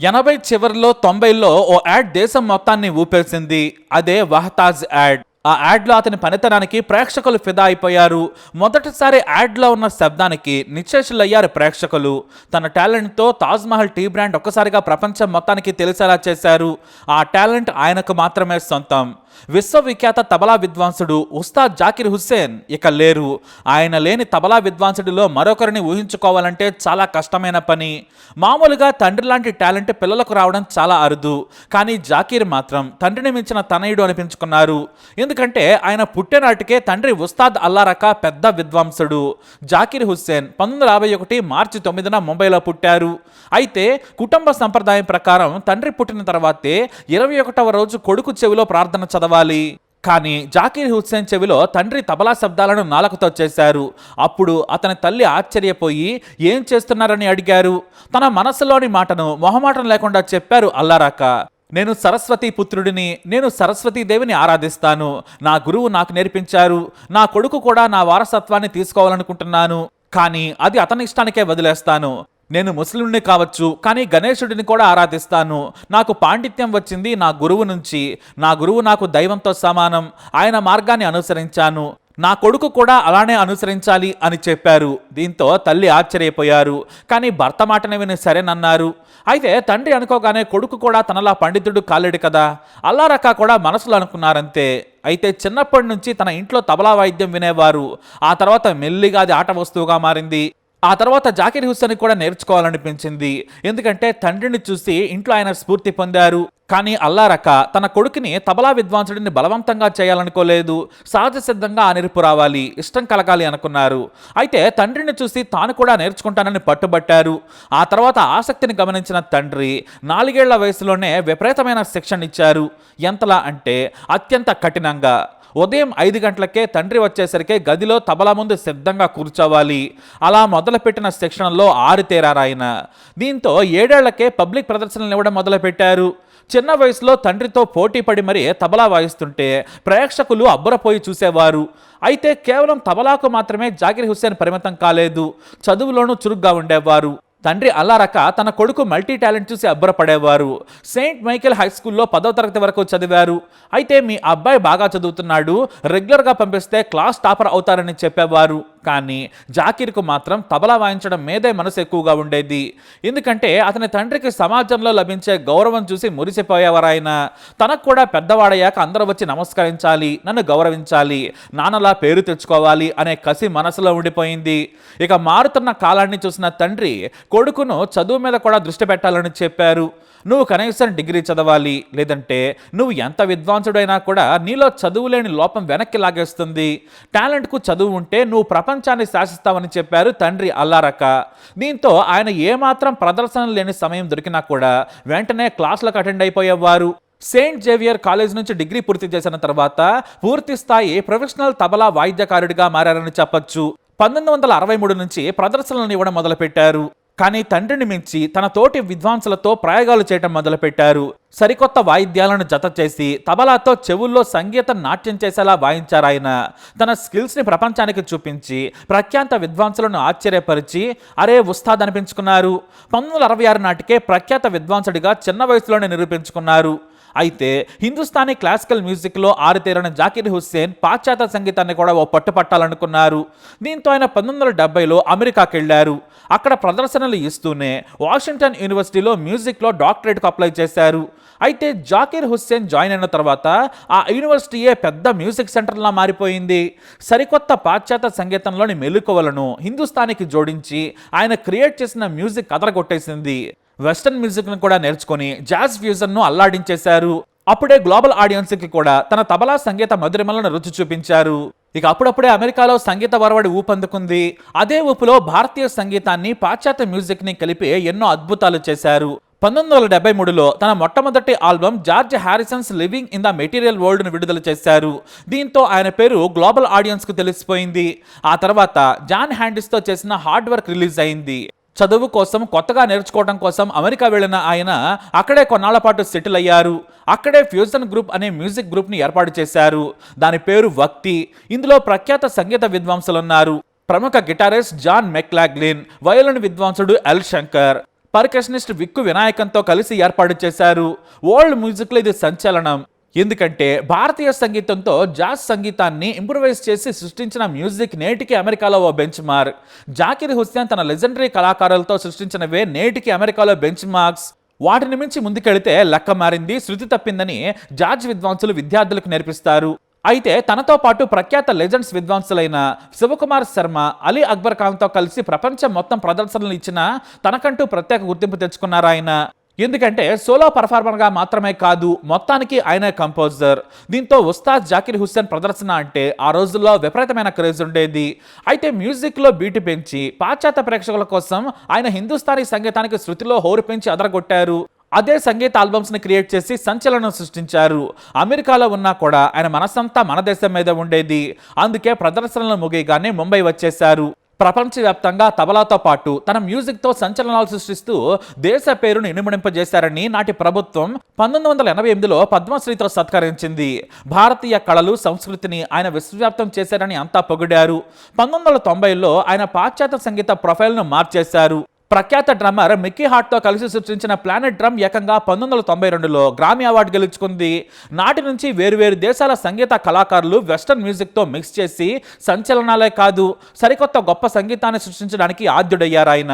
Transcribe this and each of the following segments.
ఎనభై చివరిలో తొంభైలో ఓ యాడ్ దేశం మొత్తాన్ని ఊపేసింది. అదే వహతాజ్ యాడ్. ఆ యాడ్లో అతని పనితనానికి ప్రేక్షకులు ఫిదా అయిపోయారు. మొదటిసారి యాడ్లో ఉన్న శబ్దానికి నిశ్చేషులయ్యారు ప్రేక్షకులు. తన టాలెంట్తో తాజ్ మహల్ టీ బ్రాండ్ ఒక్కసారిగా ప్రపంచం మొత్తానికి తెలిసేలా చేశారు. ఆ టాలెంట్ ఆయనకు మాత్రమే సొంతం. విశ్వవిఖ్యాత తబలా విద్వాంసుడు ఉస్తాద్ జాకిర్ హుస్సేన్ ఇక లేరు. ఆయన లేని తబలా విద్వాంసుడిలో మరొకరిని ఊహించుకోవాలంటే చాలా కష్టమైన పని. మామూలుగా తండ్రి లాంటి టాలెంట్ పిల్లలకు రావడం చాలా అరుదు. కానీ జాకీర్ మాత్రం తండ్రిని మించిన తనయుడు అనిపించుకున్నారు. ఎందుకంటే ఆయన పుట్టినాటికే తండ్రి ఉస్తాద్ అల్లారక పెద్ద విద్వాంసుడు. జాకీర్ హుస్సేన్ పంతొమ్మిది వందల యాభై ఒకటి మార్చి తొమ్మిదిన ముంబైలో పుట్టారు. అయితే కుటుంబ సంప్రదాయం ప్రకారం తండ్రి పుట్టిన తర్వాతే ఇరవై ఒకటవ రోజు కొడుకు చెవిలో ప్రార్థన చదవాలి. కానీ జాకీర్ హుస్సేన్ చెవిలో తండ్రి తబలా శబ్దాలను నాలకతో చేశారు. అప్పుడు అతని తల్లి ఆశ్చర్యపోయి ఏం చేస్తున్నారని అడిగారు. తన మనసులోని మాటను మొహమాటం లేకుండా చెప్పారు అల్లారాక. నేను సరస్వతి పుత్రుడిని నేను సరస్వతీ దేవిని ఆరాధిస్తాను. నా గురువు నాకు నేర్పించారు. నా కొడుకు కూడా నా వారసత్వాన్ని తీసుకోవాలనుకుంటున్నాను. కానీ అది అతని ఇష్టానికే వదిలేస్తాను. నేను ముస్లింని కావచ్చు కానీ గణేశుడిని కూడా ఆరాధిస్తాను. నాకు పాండిత్యం వచ్చింది నా గురువు నుంచి. నా గురువు నాకు దైవంతో సమానం. ఆయన మార్గాన్ని అనుసరించాను. నా కొడుకు కూడా అలానే అనుసరించాలి అని చెప్పారు. దీంతో తల్లి ఆశ్చర్యపోయారు. కానీ భర్త మాటనే విని సరేనన్నారు. అయితే తండ్రి అనుకోగానే కొడుకు కూడా తనలా పండితుడు కాలేడు కదా. అల్లారక్క కూడా మనసులో అనుకున్నారంతే. అయితే చిన్నప్పటి నుంచి తన ఇంట్లో తబలా వాయిద్యం వినేవారు. ఆ తర్వాత మెల్లిగా అది ఆట వస్తువుగా మారింది. ఆ తర్వాత జాకిర్ హుస్సేన్ కూడా నేర్చుకోవాలనిపించింది. ఎందుకంటే తండ్రిని చూసి ఇంట్లో ఆయన స్ఫూర్తి పొందారు. కానీ అల్లారక తన కొడుకుని తబలా విద్వాంసుడిని బలవంతంగా చేయాలనుకోలేదు. సహజ సిద్ధంగా ఆ నేర్పు రావాలి. ఇష్టం కలగాలి అనుకున్నారు. అయితే తండ్రిని చూసి తాను కూడా నేర్చుకుంటానని పట్టుబట్టారు. ఆ తర్వాత ఆసక్తిని గమనించిన తండ్రి నాలుగేళ్ళ వయసులోనే విపరీతమైన శిక్షణ ఇచ్చారు ఎంతలా అంటే అత్యంత కఠినంగా. ఉదయం ఐదు గంటలకే తండ్రి వచ్చేసరికి గదిలో తబలా ముందు సిద్ధంగా కూర్చోవాలి. అలా మొదలుపెట్టిన శిక్షణలో ఆరితేరారాయన దీంతో ఏడేళ్ళకే పబ్లిక్ ప్రదర్శనలు ఇవ్వడం మొదలుపెట్టారు. చిన్న వయసులో తండ్రితో పోటీ పడి మరీ తబలా వాయిస్తుంటే ప్రేక్షకులు అబ్బురపోయి చూసేవారు. అయితే కేవలం తబలాకు మాత్రమే జాకిర్ హుస్సేన్ పరిమితం కాలేదు. చదువులోనూ చురుగ్గా ఉండేవారు. తండ్రి అల్లారక తన కొడుకు మల్టీ టాలెంట్ చూసి అబ్బురపడేవారు. సెయింట్ మైకేల్ హై స్కూల్లో పదో తరగతి వరకు చదివారు. అయితే మీ అబ్బాయి బాగా చదువుతున్నాడు. రెగ్యులర్గా పంపిస్తే క్లాస్ టాపర్ అవుతారని చెప్పేవారు. కానీ జాకీర్కు మాత్రం తబలా వాయించడం మీదే మనసు ఎక్కువగా ఉండేది. ఎందుకంటే అతని తండ్రికి సమాజంలో లభించే గౌరవం చూసి మురిసిపోయేవారాయన. తనకు కూడా పెద్దవాడయ్యాక అందరూ వచ్చి నమస్కరించాలి నన్ను గౌరవించాలి నాన్నలా పేరు తెచ్చుకోవాలి అనే కసి మనసులో ఉండిపోయింది. ఇక మారుతున్న కాలాన్ని చూసిన తండ్రి కొడుకును చదువు మీద కూడా దృష్టి పెట్టాలని చెప్పారు. నువ్వు కనీసం డిగ్రీ చదవాలి లేదంటే నువ్వు ఎంత విద్వాంసుడైనా కూడా నీలో చదువు లేని లోపం వెనక్కి లాగేస్తుంది. టాలెంట్కు చదువు ఉంటే నువ్వు ప్రపంచాన్ని శాసిస్తావని చెప్పారు తండ్రి అల్లారక దీంతో ఆయన ఏమాత్రం ప్రదర్శన లేని సమయం దొరికినా కూడా వెంటనే క్లాసులకు అటెండ్ అయిపోయేవారు. సెయింట్ జేవియర్ కాలేజ్ నుంచి డిగ్రీ పూర్తి చేసిన తర్వాత పూర్తి స్థాయి ప్రొఫెషనల్ తబలా వాయిద్యకారుడిగా మారారని చెప్పొచ్చు. పంతొమ్మిది వందల అరవై మూడు నుంచి ప్రదర్శనలను ఇవ్వడం మొదలుపెట్టారు. కానీ తండ్రిని మించి తన తోటి విద్వాంసులతో ప్రయోగాలు చేయటం మొదలుపెట్టారు. సరికొత్త వాయిద్యాలను జత చేసి తబలాతో చెవుల్లో సంగీత నాట్యం చేసేలా వాయించారాయన తన స్కిల్స్ని ప్రపంచానికి చూపించి ప్రఖ్యాత విద్వాంసులను ఆశ్చర్యపరిచి అరే ఉస్తాద్ అనిపించుకున్నారు. పంతొమ్మిది అరవై ఆరు నాటికే ప్రఖ్యాత విద్వాంసుడిగా చిన్న వయసులోనే నిరూపించుకున్నారు. అయితే హిందుస్థానీ క్లాసికల్ మ్యూజిక్లో ఆరితేరిన జాకిర్ హుస్సేన్ పాశ్చాత్య సంగీతాన్ని కూడా ఓ పట్టుపట్టాలనుకున్నారు. దీంతో ఆయన పంతొమ్మిది వందల డెబ్బైలో అమెరికాకి వెళ్ళారు అక్కడ ప్రదర్శనలు ఇస్తూనే వాషింగ్టన్ యూనివర్సిటీలో మ్యూజిక్లో డాక్టరేట్కు అప్లై చేశారు. అయితే జాకీర్ హుస్సేన్ జాయిన్ అయిన తర్వాత ఆ యూనివర్సిటీయే పెద్ద మ్యూజిక్ సెంటర్లా మారిపోయింది. సరికొత్త పాశ్చాత్య సంగీతంలోని మెలుకువలను హిందుస్థానికి జోడించి ఆయన క్రియేట్ చేసిన మ్యూజిక్ కదలగొట్టేసింది వెస్టర్న్ మ్యూజిక్ను కూడా నేర్చుకొని జాజ్ ఫ్యూజన్ను అల్లాడించేశారు. అప్పుడే గ్లోబల్ ఆడియన్స్కి కూడా తన తబలా సంగీత మధురిమలను రుచి చూపించారు. ఇక అప్పుడప్పుడే అమెరికాలో సంగీత వరవడి ఊపందుకుంది. అదే ఊపులో భారతీయ సంగీతాన్ని పాశ్చాత్య మ్యూజిక్ని కలిపి ఎన్నో అద్భుతాలు చేశారు. పంతొమ్మిది వందల డెబ్బై మూడులో తన మొట్టమొదటి album George Harrison's living in the material వరల్డ్ను విడుదల చేశారు. దీంతో ఆయన పేరు గ్లోబల్ ఆడియన్స్కు తెలిసిపోయింది. ఆ తర్వాత జాన్ హ్యాండిస్తో చేసిన హార్డ్ వర్క్ రిలీజ్ అయింది. చదువు కోసం కొత్తగా నేర్చుకోవడం కోసం అమెరికా వెళ్ళిన ఆయన అక్కడే కొన్నాళ్ళ పాటు సెటిల్ అయ్యారు. అక్కడే ఫ్యూజన్ గ్రూప్ అనే మ్యూజిక్ గ్రూప్ని ఏర్పాటు చేశారు. దాని పేరు వక్తి. ఇందులో ప్రఖ్యాత సంగీత విద్వాంసులు ఉన్నారు ప్రముఖ గిటారిస్ట్ జాన్ మెక్లాగ్లిన్ వయోలిన్ విద్వాంసుడు ఎల్ శంకర్. పర్కషనిస్ట్ విక్కు వినాయకంతో కలిసి ఏర్పాటు చేశారు. ఓల్డ్ మ్యూజిక్లో ఇది సంచలనం. ఎందుకంటే భారతీయ సంగీతంతో జాజ్ సంగీతాన్ని ఇంప్రూవైజ్ చేసి సృష్టించిన మ్యూజిక్ నేటికి అమెరికాలో ఓ బెంచ్ మార్క్. జాకిర్ హుస్సేన్ తన లెజెండరీ కళాకారులతో సృష్టించినవే నేటికి అమెరికాలో బెంచ్ మార్క్స్. వాటిని మించి ముందుకెళితే లెక్క మారింది శృతి తప్పిందని జార్జ్ విద్వాంసులు విద్యార్థులకు నేర్పిస్తారు. అయితే తనతో పాటు ప్రఖ్యాత లెజెండ్స్ విద్వాంసులైన శివకుమార్ శర్మ అలీ అక్బర్ ఖాన్తో కలిసి ప్రపంచం మొత్తం ప్రదర్శనలు ఇచ్చిన తనకంటూ ప్రత్యేక గుర్తింపు తెచ్చుకున్నారు ఆయన ఎందుకంటే సోలో పర్ఫార్మర్గా మాత్రమే కాదు మొత్తానికి ఆయనే కంపోజర్. దీంతో ఉస్తాద్ జాకిర్ హుస్సేన్ ప్రదర్శన అంటే ఆ రోజుల్లో విపరీతమైన క్రేజ్ ఉండేది. అయితే మ్యూజిక్లో బీటు పెంచి పాశ్చాత్య ప్రేక్షకుల కోసం ఆయన హిందుస్థానీ సంగీతానికి శృతిలో హోరు పెంచి అదరగొట్టారు. అదే సంగీత ఆల్బమ్స్ని క్రియేట్ చేసి సంచలనం సృష్టించారు. అమెరికాలో ఉన్నా కూడా ఆయన మనసంతా మన దేశం మీద ఉండేది. అందుకే ప్రదర్శనలు ముగియగానే ముంబై వచ్చేశారు. ప్రపంచవ్యాప్తంగా తబలాతో పాటు తన మ్యూజిక్తో సంచలనాలు సృష్టిస్తూ దేశ పేరును ఇనుమడింపజేశారని నాటి ప్రభుత్వం పంతొమ్మిది వందల ఎనభై ఎనిమిదిలో పద్మశ్రీతో సత్కరించింది. భారతీయ కళలు సంస్కృతిని ఆయన విశ్వవ్యాప్తం చేశారని అంతా పొగిడారు. పంతొమ్మిది వందల తొంభైలో ఆయన పాశ్చాత్య సంగీత ప్రొఫైల్ను మార్చేశారు. ప్రఖ్యాత డ్రమ్మర్ మిక్కీ హార్ట్తో కలిసి సృష్టించిన ప్లానెట్ డ్రమ్ ఏకంగా పంతొమ్మిది వందల తొంభై రెండులో గ్రామీ అవార్డు గెలుచుకుంది. నాటి నుంచి వేరువేరు దేశాల సంగీత కళాకారులు వెస్టర్న్ మ్యూజిక్తో మిక్స్ చేసి సంచలనాలే కాదు సరికొత్త గొప్ప సంగీతాన్ని సృష్టించడానికి ఆద్యుడయ్యారు ఆయన.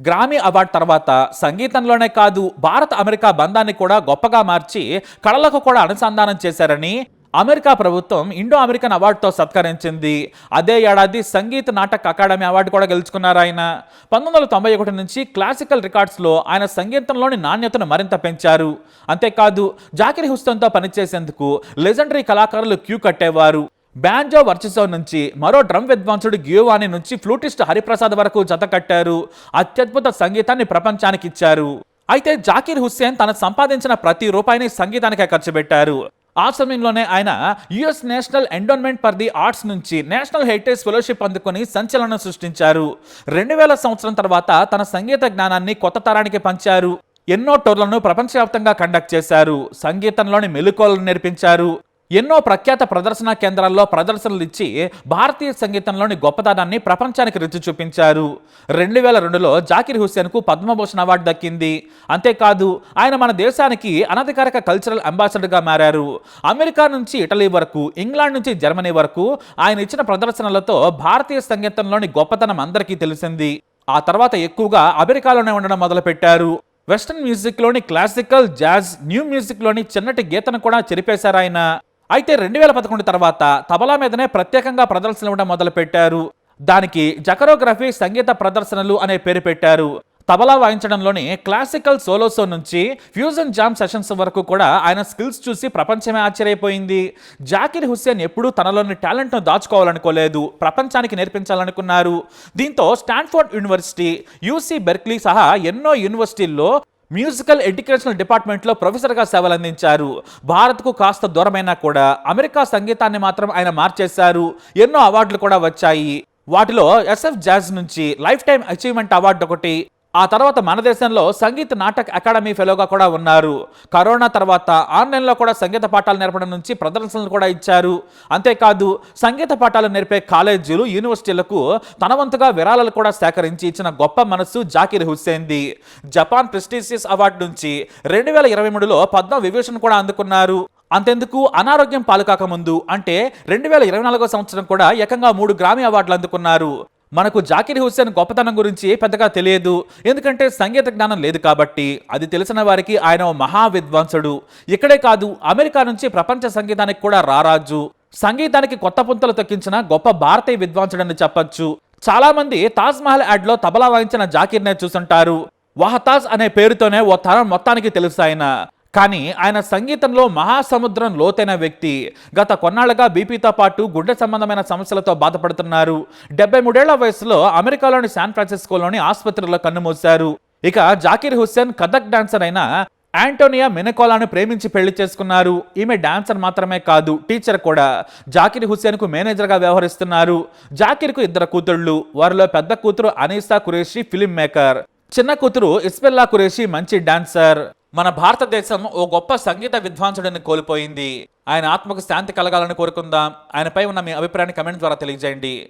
గ్రామీ అవార్డు తర్వాత సంగీతంలోనే కాదు భారత్ అమెరికా బంధాన్ని కూడా గొప్పగా మార్చి కళలకు కూడా అనుసంధానం చేశారని అమెరికా ప్రభుత్వం ఇండో అమెరికన్ అవార్డుతో సత్కరించింది. అదే ఏడాది సంగీత నాటక అకాడమీ అవార్డు కూడా గెలుచుకున్నారు ఆయన. పంతొమ్మిది వందల తొంభై ఒకటి నుంచి క్లాసికల్ రికార్డ్స్లో ఆయన సంగీతంలోని నాణ్యతను మరింత పెంచారు. అంతేకాదు జాకిర్ హుస్టన్తో పనిచేసేందుకు లెజెండరీ కళాకారులు క్యూ కట్టేవారు. బ్యాంజో వర్చసో నుంచి మరో డ్రమ్ విద్వాంసుడు గియోవాని నుంచి ఫ్లూటిస్ట్ హరిప్రసాద్ వరకు జత కట్టారు. అత్యద్భుత సంగీతాన్ని ప్రపంచానికి ఇచ్చారు. అయితే జాకీర్ హుస్సేన్ తను సంపాదించిన ప్రతి రూపాయిని సంగీతానికే ఖర్చు పెట్టారు. ఆ సమయంలోనే ఆయన US national endowment for the arts నుంచి నేషనల్ హెరిటేజ్ ఫెలోషిప్ అందుకొని సంచలనం సృష్టించారు. రెండు వేల సంవత్సరం తర్వాత తన సంగీత జ్ఞానాన్ని కొత్త తరానికి పంచారు. ఎన్నో టూర్లను ప్రపంచవ్యాప్తంగా కండక్ట్ చేశారు. సంగీతంలోని మెలుకోలను నేర్పించారు. ఎన్నో ప్రఖ్యాత ప్రదర్శన కేంద్రాల్లో ప్రదర్శనలు ఇచ్చి భారతీయ సంగీతంలోని గొప్పతనాన్ని ప్రపంచానికి రుచి చూపించారు. రెండు వేల రెండులో జాకిర్ హుస్సేన్కు పద్మభూషణ్ అవార్డు దక్కింది. అంతేకాదు ఆయన మన దేశానికి అనధికారిక కల్చరల్ అంబాసిడర్గా మారారు. అమెరికా నుంచి ఇటలీ వరకు ఇంగ్లాండ్ నుంచి జర్మనీ వరకు ఆయన ఇచ్చిన ప్రదర్శనలతో భారతీయ సంగీతంలోని గొప్పతనం అందరికీ తెలిసింది. ఆ తర్వాత ఎక్కువగా అమెరికాలోనే ఉండడం మొదలుపెట్టారు. వెస్టర్న్ మ్యూజిక్లోని క్లాసికల్ జాజ్ న్యూ మ్యూజిక్లోని చిన్నటి గీతను కూడా చెరిపేశారు ఆయన. అయితే రెండు వేల పదకొండు తర్వాత తబలా మీదనే ప్రత్యేకంగా ప్రదర్శనలు ఇవ్వడం మొదలుపెట్టారు. దానికి జకరోగ్రఫీ సంగీత ప్రదర్శనలు అనే పేరు పెట్టారు. తబలా వాయించడంలోని క్లాసికల్ సోలోసో నుంచి ఫ్యూజన్ జామ్ సెషన్స్ వరకు కూడా ఆయన స్కిల్స్ చూసి ప్రపంచమే ఆశ్చర్యపోయింది. జాకిర్ హుస్సేన్ ఎప్పుడూ తనలోని టాలెంట్ను దాచుకోవాలనుకోలేదు. ప్రపంచానికి నేర్పించాలనుకున్నారు. దీంతో స్టాన్ఫోర్డ్ యూనివర్సిటీ యూసీ బెర్క్లీ సహా ఎన్నో యూనివర్సిటీల్లో మ్యూజికల్ ఎడ్యుకేషనల్ డిపార్ట్మెంట్లో ప్రొఫెసర్గా సేవలు అందించారు భారత్కు కాస్త దూరమైనా కూడా అమెరికా సంగీతాన్ని మాత్రం ఆయన మార్చేశారు. ఎన్నో అవార్డులు కూడా వచ్చాయి. వాటిలో ఎస్ఎఫ్ జాజ్ నుంచి లైఫ్ టైం అచీవ్మెంట్ అవార్డు ఒకటి ఆ తర్వాత మన దేశంలో సంగీత నాటక అకాడమీ ఫెలోగా కూడా ఉన్నారు. కరోనా తర్వాత ఆన్లైన్లో కూడా సంగీత పాఠాలు నేర్పడం నుంచి ప్రదర్శనలు కూడా ఇచ్చారు. అంతేకాదు సంగీత పాఠాలు నేర్పే కాలేజీలు యూనివర్సిటీలకు తన వంతుగా విరాళాలు కూడా సేకరించి ఇచ్చిన గొప్ప మనస్సు జాకిర్ హుస్సేన్ది. జపాన్ ప్రెస్టీజియస్ అవార్డు నుంచి రెండు వేల ఇరవై మూడులో పద్మ విభూషణ్ కూడా అందుకున్నారు. అంతెందుకు అనారోగ్యం పాలుకాక ముందు అంటే రెండు వేల ఇరవై నాలుగో సంవత్సరం కూడా ఏకంగా మూడు గ్రామీ అవార్డులు అందుకున్నారు. మనకు జాకిర్ హుస్సేన్ గొప్పతనం గురించి పెద్దగా తెలియదు. ఎందుకంటే సంగీత జ్ఞానం లేదు కాబట్టి అది తెలిసిన వారికి ఆయన ఓ మహా విద్వాంసుడు ఇక్కడే కాదు అమెరికా నుంచి ప్రపంచ సంగీతానికి కూడా రారాజు. సంగీతానికి కొత్త పుంతలు తొక్కించిన గొప్ప భారతీయ విద్వాంసుడని చెప్పొచ్చు. చాలా మంది తాజ్ మహల్ యాడ్లో తబలా వాయించిన జాకిర్నే చూసుంటారు. వహతాజ్ అనే పేరుతోనే ఓ తరం మొత్తానికి తెలుసు ఆయన. కానీ ఆయన సంగీతంలో మహాసముద్రం లోతైన వ్యక్తి. గత కొన్నాళ్ళుగా బీపీతో పాటు గుండె సంబంధమైన సమస్యలతో బాధపడుతున్నారు. డెబ్బై మూడేళ్ళ వయసులో అమెరికాలోని శాన్ ఫ్రాన్సిస్కోలోని ఆసుపత్రిలో కన్నుమూశారు ఇక జాకిర్ హుస్సేన్ కథక్ డాన్సర్ అయిన యాంటోనియా మినకోలాను ప్రేమించి పెళ్ళి చేసుకున్నారు. ఈమె డాన్సర్ మాత్రమే కాదు టీచర్ కూడా. జాకిర్ హుస్సేన్కు వ్యవహరిస్తున్నారు. జాకిర్కు ఇద్దరు కూతుళ్ళు వారిలో పెద్ద కూతురు అనీసా కురేషి ఫిలిం మేకర్. చిన్న కూతురు ఇస్బెల్లా కురేషి మంచి డాన్సర్. మన భారతదేశం ఓ గొప్ప సంగీత విద్వాంసుడిని కోల్పోయింది. ఆయన ఆత్మకు శాంతి కలగాలని కోరుకుందాం. ఆయనపై ఉన్న మీ అభిప్రాయాన్ని కమెంట్ ద్వారా తెలియజేయండి.